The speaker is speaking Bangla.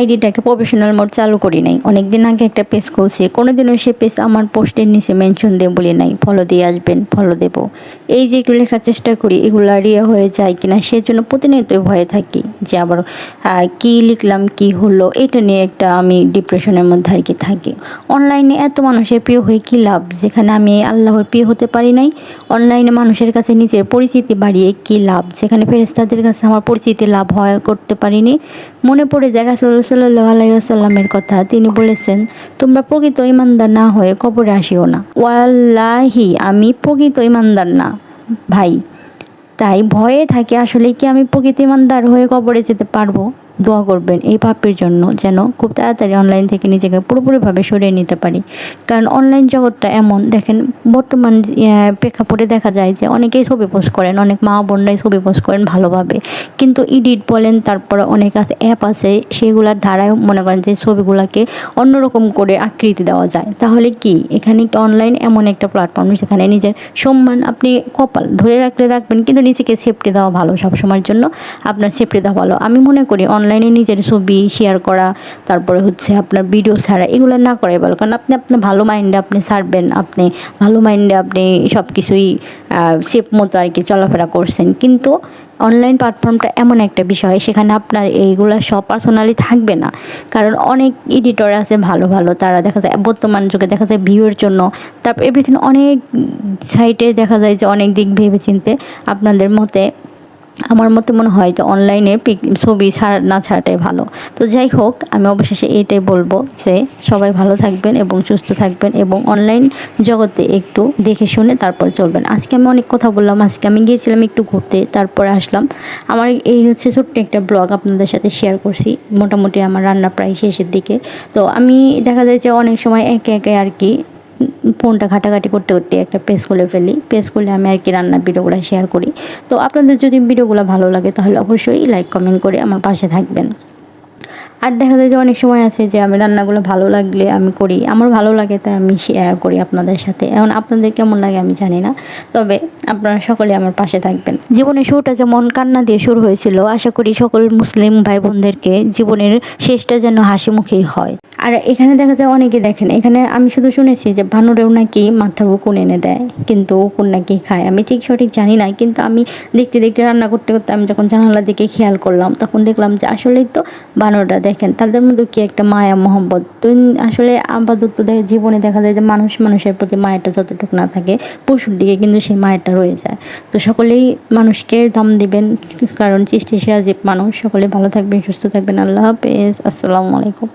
আইডিটাকে প্রফেশনাল মোড চালু করি নাই। অনেক দিন আগে একটা পেজ খুলছি। কোনোদিনও সে পেজ আমার পোস্টের নিচে মেনশন দিয়ে বলে নাই। ফলো দিয়ে আসবেন ফলো দেব। এই যে একটু লেখার চেষ্টা করি, এগুলো রিয়া হয়ে যায় কিনা, সেজন্য প্রতিনিয়ত ভয়ে থাকি যে আবার কি লিখলাম, কি হলো, এটা নিয়ে একটা আমি ডিপ্রেশনের মধ্যে আর কি থাকি। অনলাইনে এত মানুষের প্রিয় হয়ে কী লাভ? যেখানে আমি আল্লাহর প্রিয় হতে পারি নাই, অনলাইনে মানুষের কাছে নিজের পরিচিতি বাড়িয়ে কী লাভ? যেখানে ফেরেস্তাদের কাছে আমার পরিচিতি লাভ হয়, করতে পারিনি। মনে পড়ে যায় রাসুল সাল্লাহ আলাইসাল্লামের কথা, তিনি বলেছেন, তোমরা প্রকৃত ইমানদার না হয়ে কবরে আসিও না। ওয়াল্লাহি, আমি প্রকৃত ইমানদার না। ভাই। তাই ভয়ে থাকে আসলে কি আমি প্রকৃত ইমানদার হয়ে কবরে যেতে পারব? দোয়া করবেন এই পাপের জন্য যেন খুব তাড়াতাড়ি অনলাইন থেকে নিজেকে পুরোপুরিভাবে সরিয়ে নিতে পারি। কারণ অনলাইন জগৎটা এমন, দেখেন বর্তমান প্রেক্ষাপটে দেখা যায় যে অনেকেই ছবি পোস্ট করেন, অনেক মা বোনরাই ছবি পোস্ট করেন ভালোভাবে। কিন্তু এডিট বলেন, তারপরে অনেক আছে অ্যাপ আছে, সেগুলোর ধারায় মনে করেন যে ছবিগুলোকে অন্যরকম করে আকৃতি দেওয়া যায়। তাহলে কি? এখানে কি অনলাইন এমন একটা প্ল্যাটফর্ম সেখানে নিজের সম্মান আপনি কপাল ধরে রাখলে রাখবেন, কিন্তু নিজেকে সেফটি দেওয়া ভালো সবসময়ের জন্য, আপনার সেফটি দেওয়া ভালো। আমি মনে করি অনলাইনে নিজের ছবি শেয়ার করা, তারপরে হচ্ছে আপনার ভিডিও ছাড়া, এগুলো না করাই ভালো। কারণ আপনি আপনার ভালো মাইন্ডে আপনি ছাড়বেন, আপনি ভালো মাইন্ডে আপনি সব কিছুই সেফ মতো আর কি চলাফেরা করছেন। কিন্তু অনলাইন প্ল্যাটফর্মটা এমন একটা বিষয়, সেখানে আপনার এইগুলো সব পার্সোনালি থাকবে না। কারণ অনেক এডিটর আছে ভালো ভালো, তারা দেখা যায়, বর্তমান যুগে দেখা যায় ভিউর জন্য, তারপর এভরিথিং অনেক সাইটে দেখা যায় যে অনেক দিক ভেবে চিনতে আপনাদের মতে আমার মতে মনে হয় যে অনলাইনে পিক, ছবি ছাড়া, না ছাড়াটাই ভালো। তো যাই হোক, আমি অবশেষে এইটাই বলব যে সবাই ভালো থাকবেন এবং সুস্থ থাকবেন এবং অনলাইন জগতে একটু দেখে শুনে তারপর চলবেন। আজকে আমি অনেক কথা বললাম, আজকে আমি গিয়েছিলাম একটু ঘুরতে, তারপরে আসলাম। আমার এই হচ্ছে ছোট্ট একটা ব্লগ আপনাদের সাথে শেয়ার করছি, মোটামুটি আমার রান্না প্রায় শেষের দিকে। তো আমি দেখা যায় যে অনেক সময় একে একে আর কি ফোনটা ঘাটাঘাটি করতে করতে একটা পেজ খুলে ফেলি। পেজ খুলে আমি আর কি রান্নার ভিডিওগুলো শেয়ার করি। তো আপনাদের যদি ভিডিওগুলো ভালো লাগে তাহলে অবশ্যই লাইক কমেন্ট করে আমার পাশে থাকবেন। আর দেখা যায় যে অনেক সময় আছে যে আমি রান্নাগুলো ভালো লাগলে আমি করি, আমার ভালো লাগে তাই আমি শেয়ার করি আপনাদের সাথে। এখন আপনাদের কেমন লাগে আমি জানি না, তবে আপনারা সকলে আমার পাশে থাকবেন। জীবনের শুরুটা যেমন কান্না দিয়ে শুরু হয়েছিল, আশা করি সকল মুসলিম ভাই বোনদেরকে জীবনের শেষটা যেন হাসি মুখেই হয়। আর এখানে দেখা যায় অনেকে দেখেন, এখানে আমি শুধু শুনেছি যে ভানুরেও নাকি মাথার উকুন এনে দেয়, কিন্তু উকুন নাকি খায়। আমি ঠিক সঠিক জানি না, কিন্তু আমি দেখতে দেখতে রান্না করতে করতে আমি যখন জানালার দিকে খেয়াল করলাম, তখন দেখলাম যে আসলেই তো বানরটা দেখেন, তাদের মধ্যে কি একটা মায়া, মহব্বত? আসলে আপাতত দেখে জীবনে দেখা যায় যে মানুষ মানুষের প্রতি মায়াটা যতটুকু না থাকে, পশুর দিকে কিন্তু সেই মায়াটা রয়ে যায়। তো সকলেই মানুষকে দাম দিবেন, কারণ সৃষ্টি সেরা মানুষ। সকলে ভালো থাকবেন, সুস্থ থাকবেন। আল্লাহ হাফেজ। আসসালামু আলাইকুম।